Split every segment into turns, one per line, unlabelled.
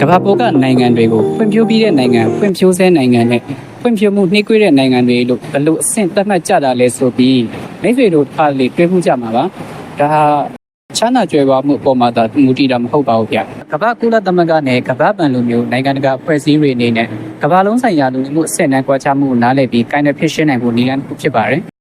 ကမ္ဘာပေါ်ကနိုင်ငံတွေကိုဖွံ့ဖြိုးပြီးတဲ့နိုင်ငံဖွံ့ဖြိုးဆဲနိုင်ငံနဲ့ဖွံ့ဖြိုးမှုနှိမ့်ကွေးတဲ့နိုင်ငံတွေလို့ဘယ်လိုအဆင့်သတ်မှတ်ကြတာလဲဆိုပြီးမိတ်ဆွေတို့ထားလေတွေ့မှုကြမှာပါဒါဟာချမ်းသာကြွယ်ဝမှုအပေါ်မှာသာမူတည်တာမဟုတ်ပါဘူးဗျကမ္ဘာကုလသမဂ္ဂနဲ့ကမ္ဘာ့ပန်လိုမျိုးနိုင်ငံတကာအဖွဲ့အစည်းတွေအနေနဲ့ကမ္ဘာလုံးဆိုင်ရာလူမှုအဆင့်အတန်းကွာခြားမှုကိုနားလည်ပြီးကိုင်းတဲ့ဖြစ်ရှင်းနိုင်ဖို့နည်းလမ်းတစ်ခုဖြစ်ပါတယ်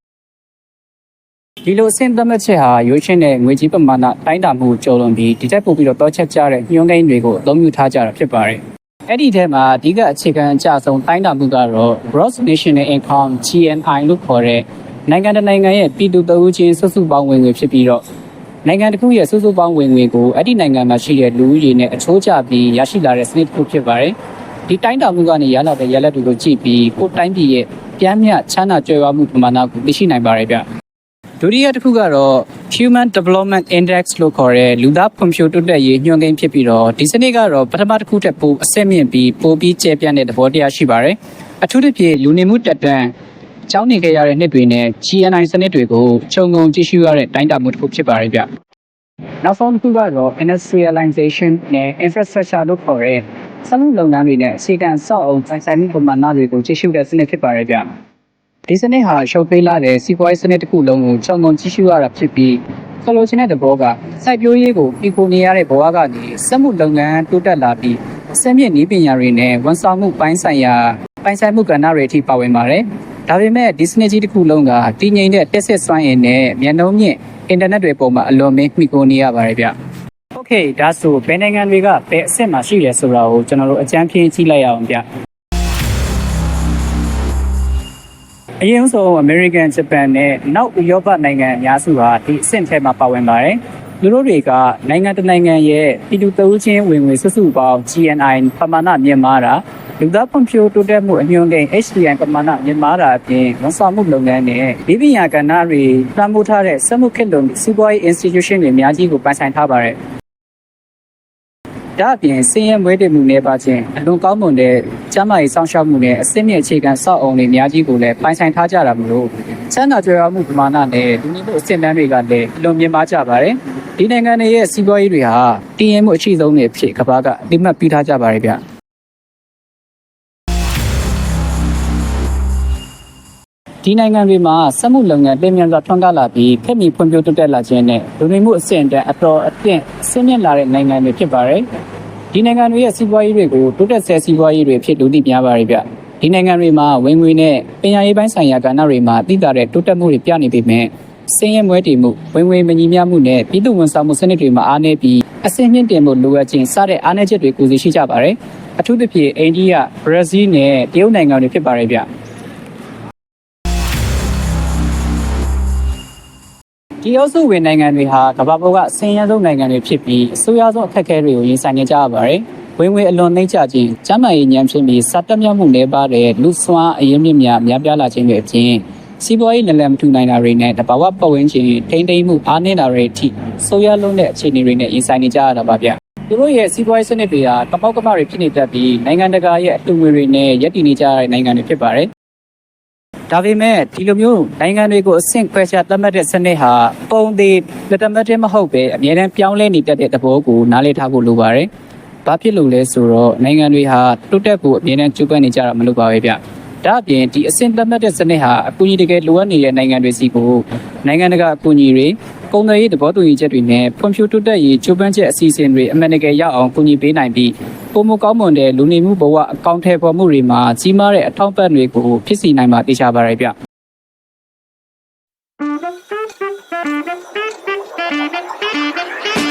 ဒီလိုအဆင့်သတ်မှတ်ချက်ဟာရွေးချယ်တဲ့ငွေကြေးပမာဏတိုင်းတာမှုကျော်လွန်ပြီးဒီတက်ပို့ပြီးတော့တောချက်ကြတဲ့ညွှန်းကိန်းတွေကိုအသုံးပြုထားကြတာဖြစ်ပါတယ်။အဲ့ဒီထဲမှာအဓိကအခြေခံအကျဆုံးတိုင်းတာမှုကတော့ Gross National Income GNI လို့ခေါ်တဲ့နိုင်ငံတစ်နိုင်ငံရဲ့ပြည်သူ့တအုပ်ချင်းစုစုပေါင်းဝင်ငွေဖြစ်ပြီးတော့နိုင်ငံတစ်ခုရဲ့စုစုပေါင်းဝင်ငွေကိုအဲ့ဒီနိုင်ငံမှာရှိတဲ့လူဦးရေနဲ့အချိုးကျပြီးရရှိလာတဲ့စနစ်တစ်ခုဖြစ်ပါတယ်။ဒီတိုင်းတာမှုကနေရလာတဲ့ရလဒ်တွေကိုကြည့်ပြီးကိုယ်တိုင်းပြည်ရဲ့ပြန်မြချမ်းသာကြွယ်ဝမှုပမာဏကိုသိရှိနိုင်ပါတယ်ဗျ။ ဒုတိယတစ်ခုကတော့ Human Development Index လို့ခေါ်တဲ့လူသားဖွံ့ဖြိုးတိုးတက်ရေးညွှန်းကိန်းဖြစ်ပြီးတော့ဒီစနစ်ကတော့ပထမတစ်ခုထက်ပိုအဆင့်မြင့်ပြီးပိုပြီးကျယ်ပြန့်တဲ့သဘောတရားရှိပါတယ်။အထူးသဖြင့်လူနေမှုတက်တန်းကျောင်းနေခဲ့ရတဲ့နှစ်တွေနဲ့ GNI စနစ်တွေကိုခြုံငုံကြည့်ရှုရတဲ့တိုင်းတာမှုတစ်ခုဖြစ်ပါတယ်ဗျ။နောက်ဆုံးတစ်ခုကတော့ industrialization နဲ့ infrastructure လို့ခေါ်တဲ့စက်မှုလုပ်ငန်းတွေနဲ့အခြေခံဆောက်အုံဆိုင်ဆိုင်မှုပမာဏတွေကိုကြည့်ရှုတဲ့စနစ်ဖြစ်ပါတယ်ဗျ။ ဒီစနစ်ဟာရှုပ်ထွေးလာတဲ့စီးပွားရေးစနစ်တစ်ခုလုံးကိုခြုံငုံကြီးရှုရတာဖြစ်ပြီးဆိုလိုချင်တဲ့သဘောကစိုက်ပျိုးရေးကိုပြီးကိုနေရတဲ့ဘဝကနေစက်မှုလုပ်ငန်းတိုးတက်လာပြီးအစမြင့်နည်းပညာတွေနဲ့ဝန်ဆောင်မှုပိုင်းဆိုင်ရာပိုင်းဆိုင်မှုကဏ္ဍတွေအထိပါဝင်ပါတယ်။ဒါပေမဲ့ဒီစနစ်ကြီးတစ်ခုလုံးကတည်ငြိမ်တဲ့တက်ဆက်စွမ်းရည်နဲ့မျက်နှာမြင့်အင်တာနက်တွေပေါ်မှာအလွန်မင်းမှီခိုနေရပါတယ်ဗျ။ Okay ဒါဆိုဘယ်နိုင်ငံတွေကဘယ်အဆင့်မှာရှိလဲဆိုတာကိုကျွန်တော်တို့အကြမ်းဖျင်းကြည့်လိုက်ရအောင်ဗျ။ အရင်ဆုံး American Japan နဲ့နောက်ဥရောပနိုင်ငံအများစုဟာဒီအဆင့်ထဲမှာပါဝင်ပါတယ်သူတို့တွေကနိုင်ငံတစ်နိုင်ငံရဲ့ပြည်သူ့တအုပ်ချင်းဝင်ငွေစုစုပေါင်း GNI ပမာဏမြင့်မားတာလူသားဖွံ့ဖြိုးတိုးတက်မှုအညွှန်းကိန်း HDI ပမာဏမြင့်မားတာအပြင်ဝန်ဆောင်မှုလုပ်ငန်းနဲ့ဒီပညာကဏ္ဍတွေတံမိုးထားတဲ့စက်မှုခေတ်လုံးစီးပွားရေး institution တွေအများကြီးကိုပိုင်ဆိုင်ထားပါတယ် ဒါအပြင်စည်ရင်မွေးတည်မှုနဲ့ပါခြင်းအလွန်ကောင်းမွန်တဲ့ကျန်းမာရေးစောင့်ရှောက်မှုနဲ့အစင်းမြင့်အခြေခံစောက်အုံတွေအများကြီးကိုလည်းပိုင်ဆိုင်ထားကြတာမလို့ချမ်းသာကြွယ်ဝမှုပမာဏနဲ့လူမျိုးမှုအဆင့်တန်းတွေကလည်းအလွန်မြင့်မားကြပါတယ်ဒီနိုင်ငံတွေရဲ့စီးပွားရေးတွေဟာတည်ရင်မှုအရှိဆုံးတွေဖြစ်ကမ္ဘာကအတိမတ်ပြီးထားကြပါတယ်ဗျ ဒီနိုင်ငံတွေမှာစက်မှုလုပ်ငန်းပြင်မြန်စွာထွန်းကားလာပြီးဖက်မီဖွံ့ဖြိုးတိုးတက်လာခြင်းနဲ့လူနေမှုအဆင့်အတန်းအတော်အသင့်ဆင်းမြင့်လာတဲ့နိုင်ငံတွေဖြစ်ပါတယ်။ဒီနိုင်ငံတွေရဲ့စီးပွားရေးတွေကိုတိုးတက်ဆဲစီးပွားရေးတွေဖြစ်လူသိများပါတယ်ဗျ။ဒီနိုင်ငံတွေမှာဝင်ငွေနဲ့ပညာရေးပိုင်းဆိုင်ရာကဏ္ဍတွေမှာတည်တာတဲ့တိုးတက်မှုတွေပြနေပေမဲ့စင်းရဲမွဲတည်မှုဝင်ငွေမညီမျှမှုနဲ့ပြည်သူဝန်ဆောင်မှုစနစ်တွေမှာအားနည်းပြီးအဆင့်မြင့်တင်မှုလိုအပ်ခြင်းစတဲ့အားနည်းချက်တွေကိုသိရှိကြပါတယ်။အထူးသဖြင့်အိန္ဒိယ၊ဘရာဇီးနဲ့တရုတ်နိုင်ငံတွေဖြစ်ပါတယ်ဗျ။ ဒီအုပ်စုဝင်နိုင်ငံတွေဟာကမ္ဘာပေါ်ကအစင်းရဲဆုံးနိုင်ငံတွေဖြစ်ပြီးအဆိုးရွားဆုံးအခက်အခဲတွေကိုရင်ဆိုင်နေကြရပါတယ်။ဝင်ငွေအလွန်နှိမ့်ချခြင်း၊ကျန်းမာရေးညံဖြစ်ပြီးစာတက်မြောက်မှုနည်းပါးတဲ့လူစွမ်းအရင်းမြစ်များများပြားလာခြင်းတွေအပြင်စီးပွားရေးလည်းလည်းမထူနိုင်တာတွေနဲ့တဘာဝပတ်ဝန်းကျင်ထိမ့်သိမ်းမှုအားနည်းတာတွေအထိဆိုးရွားလုံးတဲ့အခြေအနေတွေနဲ့ရင်ဆိုင်နေကြရတာပါဗျ။သူတို့ရဲ့စီးပွားရေးစနစ်တွေဟာကပောက်ကမတွေဖြစ်နေတတ်ပြီးနိုင်ငံတကာရဲ့အတူငွေတွေနဲ့ရပ်တည်နေကြတဲ့နိုင်ငံတွေဖြစ်ပါတယ်။ ဒါပေမဲ့ဒီလိုမျိုးနိုင်ငံတွေကိုအဆင့်ခွဲခြားသတ်မှတ်တဲ့စနစ်ဟာပုံသေးလက်တမတ်တည်းမဟုတ်ပဲအများအားပြောင်းလဲနေတတ်တဲ့သဘောကိုနားလည်ထားဖို့လိုပါတယ်။ဘာဖြစ်လို့လဲဆိုတော့နိုင်ငံတွေဟာတိုးတက်ဖို့အများအားကြိုးပမ်းနေကြတာမလို့ပါပဲဗျ။ဒါအပြင်ဒီအဆင့်သတ်မှတ်တဲ့စနစ်ဟာအကူအညီတကယ်လိုအပ်နေတဲ့နိုင်ငံတွေစီကိုနိုင်ငံတကာအကူအညီတွေကုန်သွယ်ရေးသဘောတူညီချက်တွေနဲ့ဖွံ့ဖြိုးတိုးတက်ရေးကြိုးပမ်းချက်အစီအစဉ်တွေအမှန်တကယ်ရအောင်ကူညီပေးနိုင်ပြီး ပုံမကောင်းမွန်တဲ့လူနေမှုဘဝအကောင့်ထဲပေါ်မှုတွေမှာကြီးမားတဲ့အထောက်ပံ့တွေကိုဖြစ်စီနိုင်မှာသိချပါရပြ။